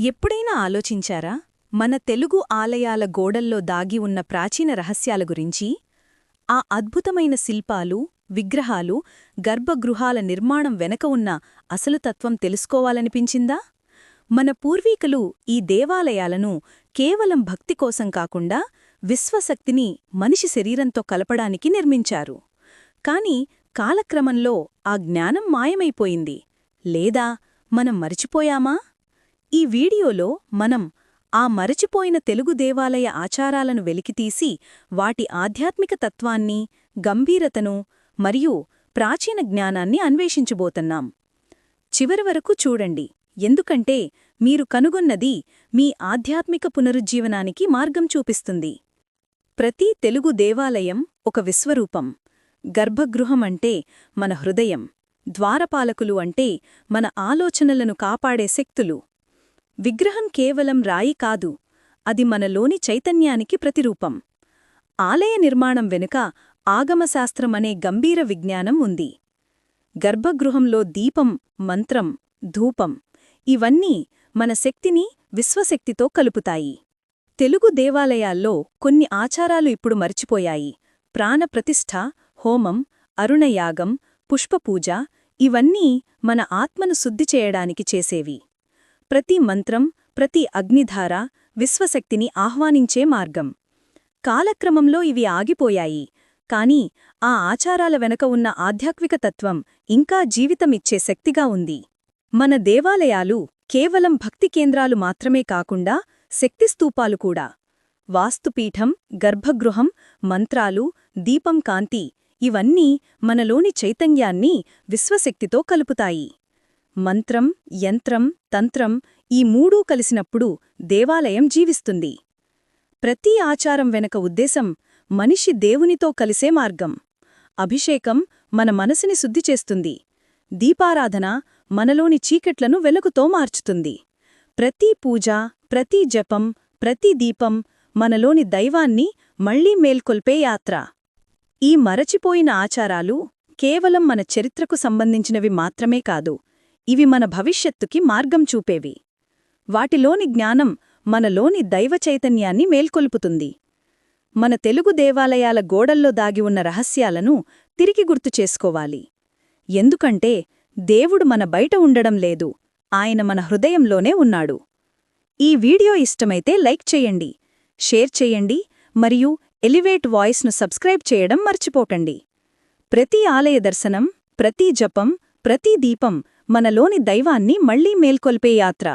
ఎప్పుడైనా ఆలోచించారా? మన తెలుగు ఆలయాల గోడల్లో దాగి ఉన్న ప్రాచీన రహస్యాల గురించి? ఆ అద్భుతమైన శిల్పాలు విగ్రహాలు గర్భగృహాల నిర్మాణం వెనక ఉన్న అసలు తత్వం తెలుసుకోవాలనిపించిందా? మన పూర్వీకులు ఈ దేవాలయాలను కేవలం భక్తి కోసం కాకుండా విశ్వశక్తిని మనిషి శరీరంతో కలపడానికి నిర్మించారు. కాని కాలక్రమంలో ఆ జ్ఞానం మాయమైపోయింది. లేదా మనం మరిచిపోయామా? ఈ వీడియోలో మనం ఆ మరచిపోయిన తెలుగు దేవాలయ ఆచారాలను వెలికితీసి వాటి ఆధ్యాత్మిక తత్వాన్ని గంభీరతను మరియు ప్రాచీన జ్ఞానాన్ని అన్వేషించబోతున్నాం. చివరి వరకు చూడండి. ఎందుకంటే మీరు కనుగొన్నది మీ ఆధ్యాత్మిక పునరుజ్జీవనానికి మార్గం చూపిస్తుంది. ప్రతి తెలుగు దేవాలయం ఒక విశ్వరూపం. గర్భగృహం అంటే మన హృదయం. ద్వారపాలకులు అంటే మన ఆలోచనలను కాపాడే శక్తులు. విగ్రహం కేవలం రాయి కాదు అది మనలోని చైతన్యానికి ప్రతిరూపం. ఆలయ నిర్మాణం వెనుక ఆగమశాస్త్రమనే గంభీర విజ్ఞానం ఉంది. గర్భగృహంలో దీపం మంత్రం ధూపం ఇవన్నీ మన శక్తిని విశ్వశక్తితో కలుపుతాయి. తెలుగు దేవాలయాల్లో కొన్ని ఆచారాలు ఇప్పుడు మర్చిపోయాయి. ప్రాణప్రతిష్ఠ హోమం అరుణయాగం పుష్పపూజ ఇవన్నీ మన ఆత్మను శుద్ధి చేయడానికి చేసేవి. ప్రతి మంత్రం ప్రతి అగ్నిధార విశ్వశక్తిని ఆహ్వానించే మార్గం. కాలక్రమంలో ఇవి ఆగిపోయాయి. కాని ఆ ఆచారాల వెనక ఉన్న ఆధ్యాత్మిక తత్వం ఇంకా జీవితమిచ్చే శక్తిగా ఉంది. మన దేవాలయాలు కేవలం భక్తి కేంద్రాలు మాత్రమే కాకుండా శక్తిస్తూపాలు కూడా. వాస్తుపీఠం గర్భగృహం మంత్రాలు దీపం కాంతి ఇవన్నీ మనలోని చైతన్యాన్ని విశ్వశక్తితో కలుపుతాయి. మంత్రం యంత్రం తంత్రం ఈ మూడూ కలిసినప్పుడు దేవాలయం జీవిస్తుంది. ప్రతి ఆచారం వెనక ఉద్దేశం మనిషి దేవునితో కలిసే మార్గం. అభిషేకం మన మనసుని శుద్ధి చేస్తుంది. దీపారాధన మనలోని చీకట్లను వెలుగుతో మార్చుతుంది. ప్రతి పూజ ప్రతి జపం ప్రతి దీపం మనలోని దైవాన్ని మళ్ళీ మేల్కొల్పే యాత్ర. ఈ మరచిపోయిన ఆచారాలు కేవలం మన చరిత్రకు సంబంధించినవి మాత్రమే కాదు ఇవి మన భవిష్యత్తుకి మార్గం చూపేవి. వాటిలోని జ్ఞానం మనలోని దైవ చైతన్యాన్ని మేల్కొల్పుతుంది. మన తెలుగు దేవాలయాల గోడల్లో దాగి ఉన్న రహస్యాలను తిరిగి గుర్తు చేసుకోవాలి. ఎందుకంటే దేవుడు మన బయట ఉండడం లేదు ఆయన మన హృదయంలోనే ఉన్నాడు. ఈ వీడియో ఇష్టమైతే లైక్ చెయ్యండి షేర్ చెయ్యండి మరియు ఎలివేట్ వాయిస్ను సబ్స్క్రైబ్ చేయడం మర్చిపోకండి. ప్రతి ఆలయ దర్శనం ప్రతి జపం ప్రతి దీపం మనలోని దైవాన్ని మళ్ళీ మేల్కొల్పే యాత్ర.